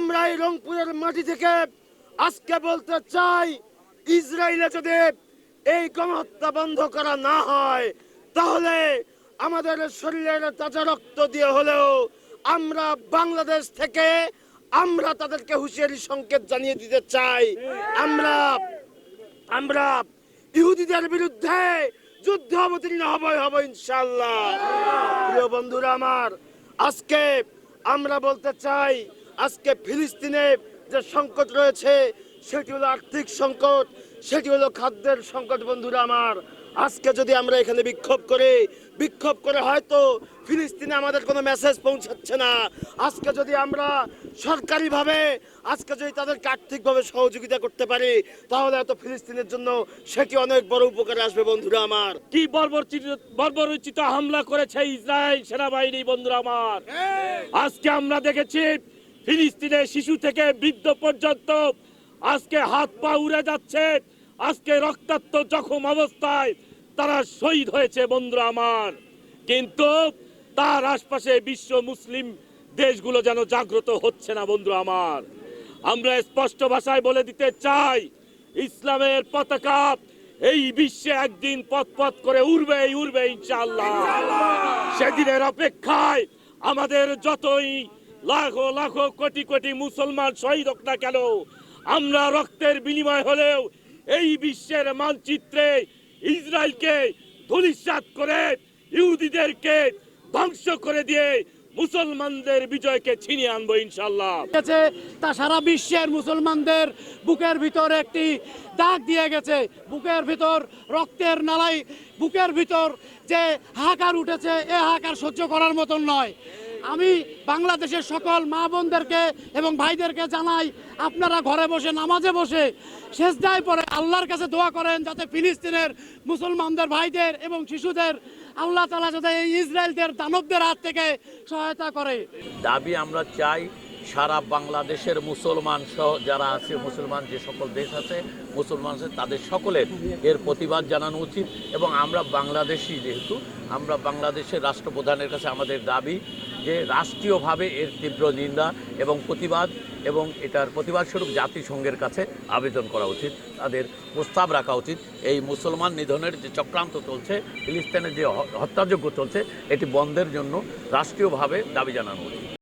আমরা এই রংপুরের মাটি থেকে আজকে বলতে চাই, ইসরায়েলে যদি এই গণহত্যা বন্ধ করা না হয়, তাহলে আমাদের শরীরের তাজা রক্ত দিয়ে হলেও আমরা বাংলাদেশ থেকে আমরা তাদেরকে হুঁশিয়ারি সংকেত জানিয়ে দিতে চাই। আমরা আমরা ইহুদিদের বিরুদ্ধে যুদ্ধ অবতীর্ণ হবই হব ইনশাল্লাহ প্রিয় বন্ধুরা আমার, আজকে আমরা বলতে চাই আজকে ফিলিস্তিনে যে সংকট রয়েছে সেটি হলো আর্থিক সংকট সেটি হলো খাদ্যের সংকট বন্ধুরা আমার। আজকে যদি আমরা এখানে বিক্ষোভ করে বিক্ষোভ করে হয়তো ফিলিস্তিনে আমাদের কোনো মেসেজ পৌঁছাচ্ছে না। আজকে যদি আমরা সরকারিভাবে আজকে যদি তাদেরকে আর্থিকভাবে সহযোগিতা করতে পারি তাহলে হয়তো ফিলিস্তিনের জন্য সেটি অনেক বড় উপকারে আসবে বন্ধুরা আমার। কি বর্বরচিত বর্বরচিত হামলা করেছে ইসরায়েল সেনাবাহিনী বন্ধুরা আমার? আজকে আমরা দেখেছি ফিলিস্তিনের শিশু থেকে বৃদ্ধ পর্যন্ত আজকে হাত পা উড়ে যাচ্ছে। আজকে রক্তাক্ত জখম অবস্থায় তারা শহীদ হয়েছে বন্ধুরা আমার। কিন্তু তার আশপাশে বিশ্ব মুসলিম দেশগুলো যেন জাগ্রত হচ্ছে না বন্ধু আমার। আমরা স্পষ্ট ভাষায় বলে দিতে চাই, ইসলামের পতাকা এই বিশ্বে একদিন পথ পথ করে উড়বে উড়বে ইনশাল্লাহ সেদিনের অপেক্ষায় আমাদের যতই লাখো লাখো কোটি কোটি মুসলমান শহীদ হোক না কেন, আমরা রক্তের বিনিময় হলেও এই বিশ্বের মানচিত্রে ইসরায়েলকে ধূলিসাৎ করে, ইহুদিদেরকে ধ্বংস করে দিয়ে মুসলমানদের বিজয়কে ছিনিয়ে আনব ইনশাল্লাহ তা সারা বিশ্বের মুসলমানদের বুকের ভিতর একটি দাগ দিয়ে গেছে। বুকের ভিতর রক্তের নালাই বুকের ভিতর যে হাহাকার উঠেছে, এ হাহাকার সহ্য করার মতন নয়। আমি বাংলাদেশের সকল মা বোনদেরকে এবং ভাইদেরকে জানাই, আপনারা ঘরে বসে, নামাজে বসে, শেষ শেষদায় পরে আল্লাহর কাছে দোয়া করেন যাতে ফিলিস্তিনের মুসলমানদের ভাইদের এবং শিশুদের আল্লাহ তালা যাতে এই ইসরায়েলদের দানবদের হাত থেকে সহায়তা করে। দাবি আমরা চাই সারা বাংলাদেশের মুসলমান সহ যারা আছে, মুসলমান যে সকল দেশ আছে, মুসলমান আছে, তাদের সকলের এর প্রতিবাদ জানানো উচিত এবং আমরা বাংলাদেশি যেহেতু, আমরা বাংলাদেশের রাষ্ট্রপ্রধানের কাছে আমাদের দাবি যে রাষ্ট্রীয়ভাবে এর তীব্র নিন্দা এবং প্রতিবাদ এবং এটার প্রতিবাদস্বরূপ জাতিসংঘের কাছে আবেদন করা উচিত, তাদের প্রস্তাব রাখা উচিত। এই মুসলমান নিধনের যে চক্রান্ত চলছে, ফিলিস্তিনের যে হত্যাযোগ্য চলছে, এটি বন্ধের জন্য রাষ্ট্রীয়ভাবে দাবি জানানো উচিত।